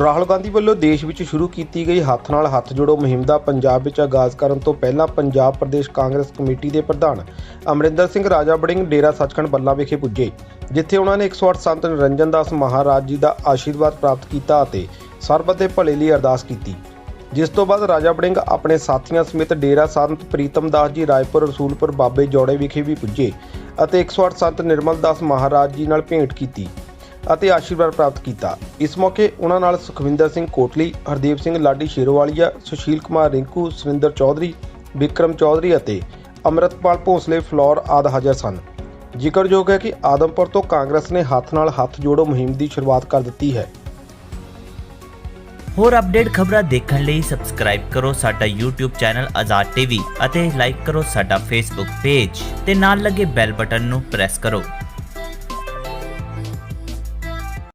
ਰਾਹੁਲ ਗਾਂਧੀ ਵੱਲੋਂ ਦੇਸ਼ ਵਿੱਚ ਸ਼ੁਰੂ ਕੀਤੀ ਗਈ ਹੱਥ ਨਾਲ ਹੱਥ ਜੋੜੋ ਮੁਹਿੰਮ ਦਾ ਪੰਜਾਬ ਵਿੱਚ ਆਗਾਜ਼ ਕਰਨ ਤੋਂ ਪਹਿਲਾਂ ਪੰਜਾਬ ਪ੍ਰਦੇਸ਼ ਕਾਂਗਰਸ ਕਮੇਟੀ ਦੇ ਪ੍ਰਧਾਨ ਅਮਰਿੰਦਰ ਸਿੰਘ ਰਾਜਾ ਬੜਿੰਗ ਡੇਰਾ ਸੱਚਖੰਡ ਬੱਲਾ ਵਿਖੇ ਪੁੱਜੇ, ਜਿੱਥੇ ਉਹਨਾਂ ਨੇ 108 ਸੰਤ ਨਿਰੰਜਨ ਦਾਸ ਮਹਾਰਾਜ ਜੀ ਦਾ ਆਸ਼ੀਰਵਾਦ ਪ੍ਰਾਪਤ ਕੀਤਾ ਅਤੇ ਸਰਬਤ ਦੇ ਭਲੇ ਲਈ ਅਰਦਾਸ ਕੀਤੀ। ਜਿਸ ਤੋਂ ਬਾਅਦ ਰਾਜਾ ਬੜਿੰਗ ਆਪਣੇ ਸਾਥੀਆਂ ਸਮੇਤ ਡੇਰਾ ਸੰਤ ਪ੍ਰੀਤਮ ਦਾਸ ਜੀ ਰਾਏਪੁਰ, ਰਸੂਲਪੁਰ, ਬਾਬੇ ਜੋੜੇ ਵਿਖੇ ਵੀ ਪੁੱਜੇ ਅਤੇ 108 ਸੰਤ ਨਿਰਮਲ ਦਾਸ ਮਹਾਰਾਜ ਜੀ ਨਾਲ ਭੇਂਟ ਕੀਤੀ। ਅਤੇ ਆਸ਼ੀਰਵਾਦ ਪ੍ਰਾਪਤ ਕੀਤਾ। ਇਸ ਮੌਕੇ ਉਹਨਾਂ ਨਾਲ ਸੁਖਵਿੰਦਰ ਸਿੰਘ ਕੋਟਲੀ, ਹਰਦੀਪ ਸਿੰਘ ਲਾਡੀ ਸ਼ੇਰਵਾਲੀਆ, ਸੁਸ਼ੀਲ ਕੁਮਾਰ ਰਿੰਕੂ, ਸੁਰਿੰਦਰ ਚੌਧਰੀ, ਵਿਕਰਮ ਚੌਧਰੀ ਅਤੇ ਅਮਰਤਪਾਲ ਭੋਸਲੇ ਫਲੋਰ ਆਦਿ ਹਾਜ਼ਰ ਸਨ। ਜ਼ਿਕਰਯੋਗ ਹੈ ਕਿ ਆਦਮਪੁਰ ਤੋਂ ਕਾਂਗਰਸ ਨੇ ਹੱਥ ਨਾਲ ਹੱਥ ਜੋੜੋ ਮੁਹਿੰਮ ਦੀ ਸ਼ੁਰੂਆਤ ਕਰ ਦਿੱਤੀ ਹੈ। ਹੋਰ ਅਪਡੇਟ ਖਬਰਾਂ ਦੇਖਣ ਲਈ ਸਬਸਕ੍ਰਾਈਬ ਕਰੋ ਸਾਡਾ YouTube ਚੈਨਲ ਆਜ਼ਾਦ ਟੀਵੀ ਅਤੇ ਲਾਈਕ ਕਰੋ ਸਾਡਾ Facebook ਪੇਜ ਤੇ ਨਾਲ ਲੱਗੇ ਬੈਲ ਬਟਨ ਨੂੰ ਪ੍ਰੈਸ ਕਰੋ।